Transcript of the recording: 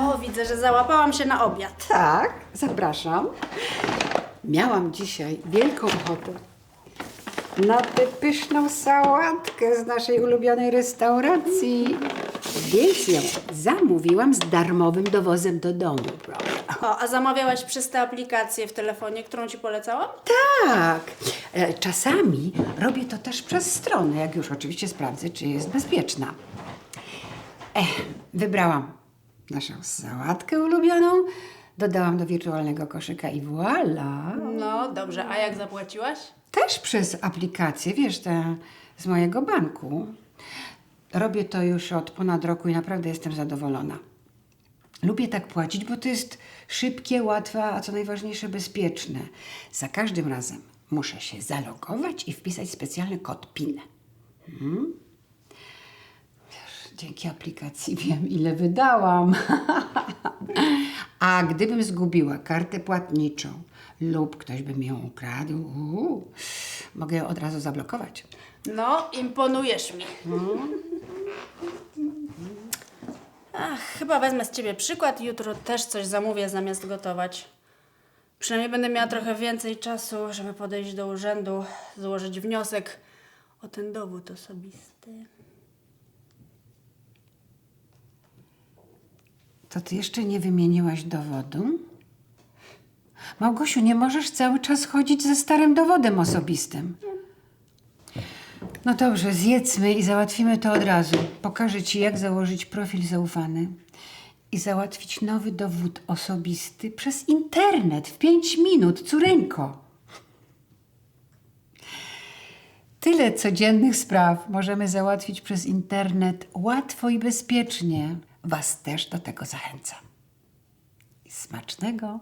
O, widzę, że załapałam się na obiad. Tak, zapraszam. Miałam dzisiaj wielką ochotę na tę pyszną sałatkę z naszej ulubionej restauracji. Więc ją zamówiłam z darmowym dowozem do domu, prawda? O, a zamawiałaś przez tę aplikację w telefonie, którą ci polecałam? Tak. E, Czasami robię to też przez stronę, jak już oczywiście sprawdzę, czy jest bezpieczna. Ech, wybrałam naszą sałatkę ulubioną, dodałam do wirtualnego koszyka i voilà. No, dobrze, a jak zapłaciłaś? Też przez aplikację, wiesz, te z mojego banku. Robię to już od ponad roku i naprawdę jestem zadowolona. Lubię tak płacić, bo to jest szybkie, łatwe, a co najważniejsze bezpieczne. Za każdym razem muszę się zalogować i wpisać specjalny kod PIN. Mhm. Dzięki aplikacji wiem, ile wydałam. a gdybym zgubiła kartę płatniczą lub ktoś by mi ją ukradł, uu, mogę ją od razu zablokować. No, imponujesz mi. Ach, chyba wezmę z ciebie przykład jutro też coś zamówię zamiast gotować. Przynajmniej będę miała trochę więcej czasu, żeby podejść do urzędu, złożyć wniosek o ten dowód osobisty. To ty jeszcze nie wymieniłaś dowodu? Małgosiu, nie możesz cały czas chodzić ze starym dowodem osobistym. No dobrze, zjedzmy i załatwimy to od razu. Pokażę ci, jak założyć profil zaufany i załatwić nowy dowód osobisty przez internet w 5 minut, córeńko. Tyle codziennych spraw możemy załatwić przez internet łatwo i bezpiecznie. Was też do tego zachęcam. I smacznego!